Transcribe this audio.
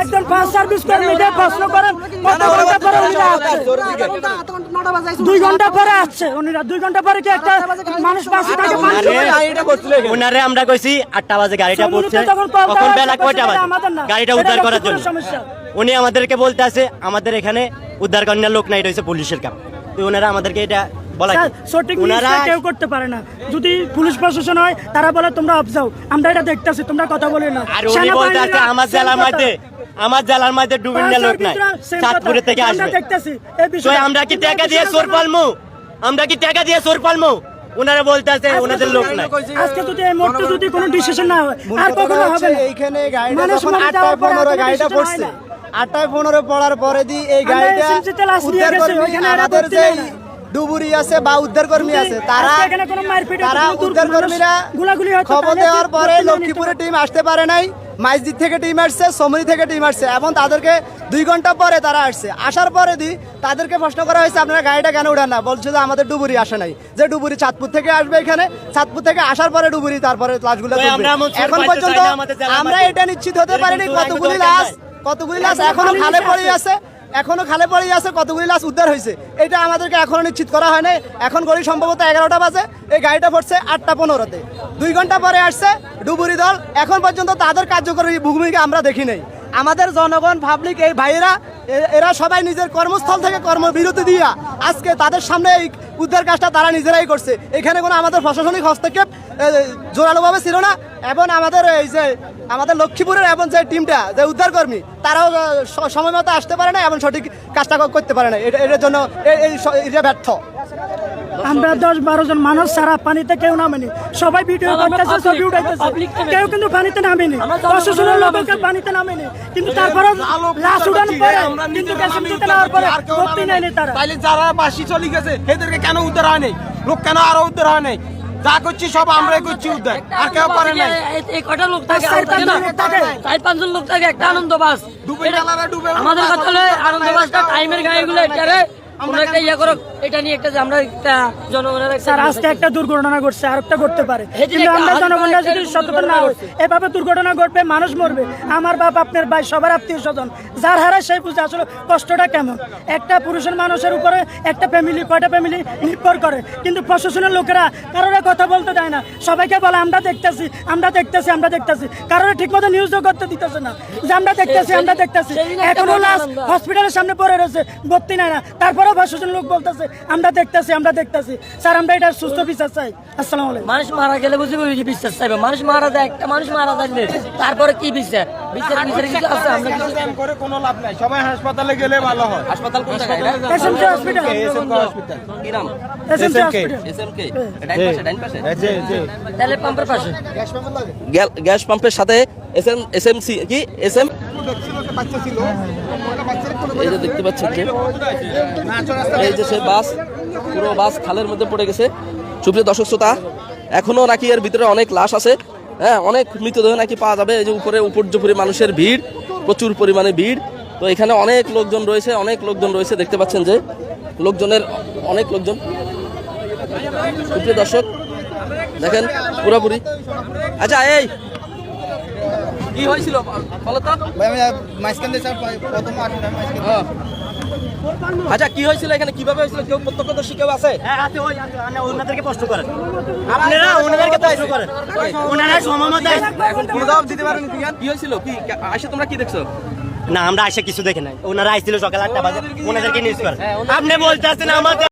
একজন fire service প্রশ্ন করেন কত ঘণ্টা পরে উনিরা আসছে? দুই ঘণ্টা পরে আসছে উনিরা দুই ঘণ্টা পরে কি একটা মানুষ পাশে থাকে? ওনারে আমরা কইছি আটটা বাজে গাড়িটা পড়ছে। তখন বেলা কয়টা বাজে? গাড়িটা উদ্ধার করার জন্য। উনি আমাদেরকে বলতে আছে আমাদের এখানে উদ্ধার করার লোক নাই হচ্ছে পুলিশের কাম। তো ওনারা আমাদেরকে এটা বলা সঠিক কেউ করতে পারে না। যদি পুলিশ প্রশাসন হয় তারা বলে তোমরা অবজাও আমরা এটা দেখতেছি তোমরা কথা বলে না। আর উনি বলতে আমার জেলার মধ্যে আমার জেলার মধ্যে ডুবিনা লোক নাই। পাঁচশোর ভিতরে same চাঁদপুরের কথা। থেকে আসবে। তো আমরা কি টাকা দিয়ে বিষয়টা পালমু? আমরা কি টাকা দিয়ে সোর পালমু? ওনারা বলতে ওনাদের লোক নাই। আজকে যদি এই মুহূর্তে যদি কোনো ডিসিশন না হয় আর কখনো হবে না। এইখানে গাড়িটা যখন মারা আটটায় পনেরো আর কোনো গাড়িটা পড়ছে আটটায় পনেরো পড়ার পরে দি এই গাড়িটা উদ্ধার কর্মী আমাদের যে। ডুবুরি আছে বা উদ্ধার কর্মী আছে তারা আজকে এখানে কোনো মারপিট তারা হচ্ছে, উদ্ধার কর্মীরা খবর দেওয়ার পরে লক্ষ্মীপুরের টিম আসতে পারে নাই মাইজদিদ থেকে টিম আসছে সমরি থেকে টিম আসছে এবং তাদেরকে দুই ঘণ্টা পরে তারা আসছে। আসার পরে দি তাদেরকে প্রশ্ন করা হয়েছে আপনারা গাড়িটা কেন উঠান না? বলছে যে আমাদের ডুবুরি আসে নাই। যে ডুবুরি চাঁদপুর থেকে আসবে এখানে চাঁদপুর থেকে আসার পরে ডুবুরি তারপরে লাশগুলো আমরা এখন পর্যন্ত আমরা এটা নিশ্চিত হতে পারিনি কতগুলি লাশ কতগুলি লাশ এখনও খালে পড়ে আছে। আছে এখনও খালে পড়ে আছে, কতগুলি লাশ উদ্ধার হয়েছে? এটা আমাদেরকে এখনও নিশ্চিত করা হয় নাই। এখন গড়ি সম্ভবত এগারোটা বাজে। এই গাড়িটা পড়ছে আটটা পনেরোতে। দুই ঘণ্টা পরে আসছে ডুবুরি দল। এখন পর্যন্ত তাদের কার্যকরী ভূমিকা আমরা দেখি নাই। আমাদের জনগণ পাবলিক এই ভাইয়েরা এরা সবাই নিজের কর্মস্থল থেকে কর্মবিরতি দিয়া আজকে তাদের সামনে এই উদ্ধার কাজটা তারা নিজেরাই করছে। এখানে কোনো আমাদের প্রশাসনিক হস্তক্ষেপ জোরালোভাবে ছিল না? এবং আমাদের এই যে আমাদের লক্ষ্মীপুরের এবং যে টিমটা যে উদ্ধার কর্মী তারাও সময় মতো আসতে পারে না এবং সঠিক কাজটা করতে পারে না এটা এটার জন্য এটা ব্যর্থ। আমরা দশ বারো জন মানুষ সারা পানিতে কেউ নামেনি। সবাই ভিডিও করতেছে ছবি উঠাইতেছে। কেউ কিন্তু পানিতে নামেনি। প্রশাসনের লোক পানিতে নামেনি। কিন্তু তারপরে লাশ উঠানোর পরে কিন্তু ক্যাসিমটিতে নেওয়ার পরে ভর্তি নেয়নি তারা। তাইলে যারা বাসি চলে গেছে এদেরকে কেন উদ্ধার হয় নাই? লোক কেন আরও উদ্ধার হয় নাই? যা করছি সব আমরাই করছি উদ্ধার আর কেউ করে না এই- কটা লোক থাকে চার আর থাকে না? পাঁচজন লোক থাকে। চার পাঁচজন লোক থাকে একটা আনন্দ বাস ডুবে আমাদের কথা হলো আনন্দ বাসটা টাইমের গাড়িগুলো এটারে তোমরা একটা ইয়ে করো এটা নিয়ে একটা আমরা একটা জনগণের স্যার আজকে একটা দুর্ঘটনা ঘটছে আর একটা ঘটতে পারে। কিন্তু আমরা জনগণরা যদি সচেতন না হই এভাবে দুর্ঘটনা ঘটবে মানুষ মরবে। আমার বাপ আপনার ভাই সবার আত্মীয় স্বজন যার হারা সেই বুঝে আসলে কষ্টটা কেমন। একটা পুরুষের মানুষের উপরে একটা ফ্যামিলি কয়টা ফ্যামিলি নির্ভর করে। কিন্তু প্রশাসনের লোকেরা কারোর কথা বলতে দেয় না। সবাইকে বলে আমরা দেখতেছি আমরা দেখতেছি আমরা দেখতেছি। কারোর ঠিক মতো নিউজও করতে দিতেছে না। যে আমরা দেখতেছি আমরা দেখতেছি। এখনও লাশ হসপিটালের সামনে পড়ে রয়েছে ভর্তি নাই না। তারপরেও প্রশাসনের লোক বলতেছে আমরা দেখতেছি আমরা দেখতেছি। স্যার আমরা এটা সুস্থ বিচার চাই। আসসালামু আলাইকুম। মানুষ মারা গেলে বুঝে বুঝে বিশ্বাস চাইবে। মানুষ মারা যায় একটা মানুষ মারা থাকলে তারপরে কি বিচার? বিচার বিচার কিছু আছে? আমরা কিছু করে কোনো লাভ নাই। সবাই হাসপাতালে গেলে ভালো হয়। হাসপাতাল কোন জায়গায় এসএমসি হসপিটাল। SMC hospital. তাহলে পাম্পের পাশে। গ্যাস পাম্পের সাথে S M S M C কি? এস এম এই যে দেখতে পাচ্ছেন যে এই যে সেই বাস পুরো বাস খালের মধ্যে পড়ে গেছে। সুপ্রিয় দর্শক শ্রোতা এখনও নাকি এর ভিতরে অনেক লাশ আছে। হ্যাঁ অনেক মৃতদেহ নাকি পাওয়া যাবে। এই যে উপরে উপর্যপুরি মানুষের ভিড় প্রচুর পরিমাণে ভিড়। তো এখানে অনেক লোকজন রয়েছে অনেক লোকজন রয়েছে দেখতে পাচ্ছেন যে লোকজনের অনেক লোকজন। দর্শক দেখেন পুরোপুরি। আচ্ছা এই কি হয়েছিল? বলো তো। হ্যাঁ। আচ্ছা কি হয়েছিল এখানে? কীভাবে হয়েছিল? কেউ প্রত্যক্ষদর্শী কেউ আছে? হ্যাঁ, আছে, ওই, আছে, আনে, ওনাদেরকে প্রশ্ন করেন। আপনারা ওনাদেরকে প্রশ্ন করেন। ওনারা সময় এখন জবাব দিতে পারেন কি? হয়েছিল? কি আসে তোমরা কি দেখছ? না আমরা আসে কিছু দেখে নাই। ওনারা আইছিল সকাল আটটা বাজে। ওনাদেরকে নিউজ করেন। আপনি বলতে আসছেন আমাদের